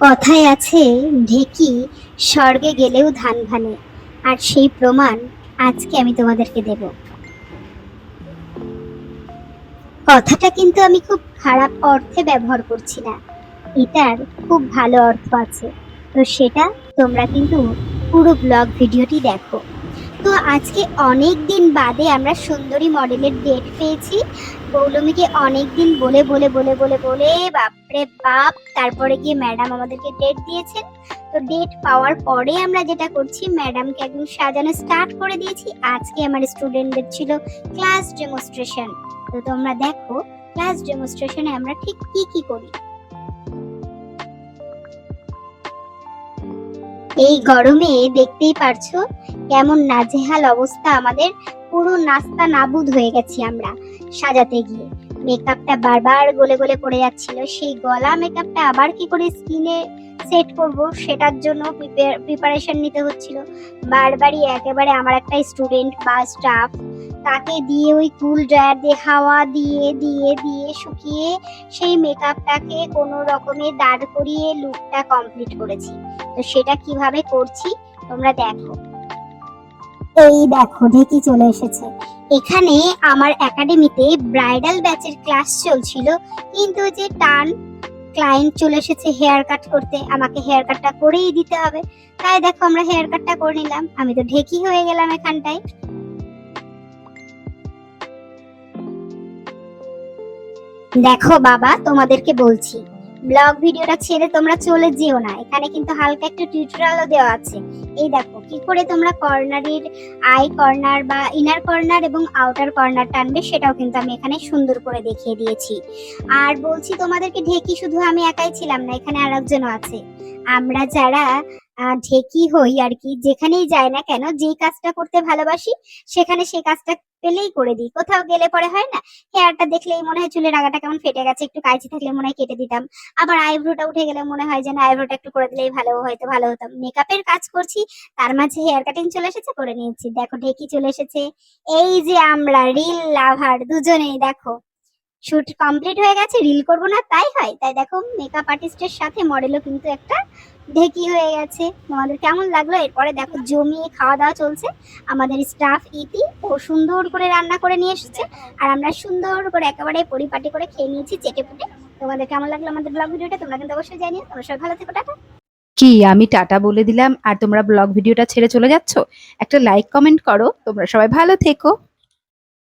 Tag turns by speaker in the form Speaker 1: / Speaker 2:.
Speaker 1: কথায় আছে, ঢেকি স্বর্গে গেলেও ধান ভানে। আর সেই প্রমাণ আজকে আমি তোমাদেরকে দেব। কথাটা কিন্তু আমি খুব খারাপ অর্থে ব্যবহার করছি না। এটার খুব ভালো অর্থ আছে। তো সেটা তোমরা কিন্তু পুরো ব্লগ ভিডিওটি দেখো। তো আজকে অনেক দিন বাদে আমরা সুন্দরী মডেলের ডেট পেয়েছি। পৌলমীকে অনেকদিন বলে বলে বলে বলে বলে, বাপরে বাপ, তারপরে গিয়ে ম্যাডাম আমাদেরকে ডেট দিয়েছেন। তো ডেট পাওয়ার পরে আমরা যেটা করছি ম্যাডামকে একদম সাজানো স্টার্ট করে দিয়েছি। আজকে আমার স্টুডেন্টদের ছিল ক্লাস ডেমনস্ট্রেশন তো তোমরা দেখো ক্লাস ডেমনস্ট্রেশনে আমরা ঠিক কি কি করি। এই গরমে দেখতেই পারছ কেমন নাজেহাল অবস্থা আমাদের। পুরো নাস্তা নাবুদ হয়ে গেছি আমরা সাজাতে গিয়ে। মেকআপটা বারবার গলে গলে পড়ে যাচ্ছিল। সেই গলা মেকআপটা আবার কি করে স্কিনে সেট করব সেটার জন্য প্রিপারেশন নিতে হচ্ছিল। বারবারই একেবারে আমার একটা স্টুডেন্ট বা স্টাফ তাকে দিয়ে ওই কুল ড্রায়ার দিয়ে হাওয়া দিয়ে দিয়ে দিয়ে শুকিয়ে সেই মেকআপটাকে কোনো রকমে দাঁড় করিয়ে লুকটা কমপ্লিট করেছি। তো সেটা কীভাবে করছি তোমরা দেখো। এই দেখো ঢেকি চলে এসেছে। এখানে আমার একাডেমিতে ব্রাইডাল ব্যাচের ক্লাস চলছিল কিন্তু যে টান ক্লায়েন্ট চলে এসেছে হেয়ার কাট করতে আমাকে হেয়ার কাটটা করেই দিতে হবে। তাই দেখো আমরা হেয়ার কাটটা করে নিলাম। আমি তো ঢেকি হয়ে গেলাম এখানটায়। দেখো বাবা তোমাদেরকে বলছি ব্লগ ভিডিওটা ছেড়ে তোমরা চলে যেও না। এখানে কিন্তু হালকা একটু টিউটোরিয়ালও দেওয়া আছে। এই দেখো, কি করে তোমরা কর্নারের আই কর্নার বা ইনার কর্নার এবং আউটার কর্নার টানবে সেটাও কিন্তু আমি এখানে সুন্দর করে দেখিয়ে দিয়েছি। আর বলছি তোমাদেরকে, ঢেকি শুধু আমি একাই ছিলাম না, এখানে আরেকজনও আছে। আমরা যারা ঢেকি হই আর কি, যেখানেই যায় না কেন, যেই কাজটা করতে ভালোবাসি, সেখানে সেই কাজটা পেলেই করে দিই। কোথাও গেলে পরে হয় না, হেয়ারটা দেখলেই মনে হয় চুলের আগাটা কেমন ফেটে গেছে, একটু কাইচি থাকলে মনে হয় কেটে দিতাম। আবার আইব্রোটা উঠে গেলে মনে হয় যেন আইব্রোটা একটু করে দিলেই ভালো, হয়তো ভালো হতাম। মেকআপের কাজ করছি, তার মাঝে হেয়ার কাটিং চলে এসেছে, করে নিয়েছি। দেখো, ঢেকি চলে এসেছে। এই যে আমরা, রিল লাভার দুজনেই, দেখো। শুট কমপ্লিট হয়ে গেছে, রিল করব না, তাই হয়। তাই দেখো, মেকআপ আর্টিস্টের সাথে মডেলও কিন্তু একটা ঢেকি হয়ে গেছে। তোমাদের কেমন লাগল? এরপরে দেখো, জমিয়ে খাওয়া দাওয়া চলছে। আমাদের স্টাফ ইতি ও সুন্দর করে রান্না করে নিয়ে এসেছে। আর আমরা সুন্দর করে একেবারে পরিপাটি করে খেয়ে নিয়েছি চেটে পুটে তোমাদের কেমন লাগল আমাদের ব্লগ ভিডিওটা? তোমরা কিন্তু অবশ্যই জানিও। তোমরা সবাই ভালো থেকো, টাটা।
Speaker 2: কি, আমি টাটা বলে দিলাম? আর তোমরা ব্লগ ভিডিওটা ছেড়ে চলে যাচ্ছ? একটা লাইক কমেন্ট করো। তোমরা সবাই ভালো থেকো।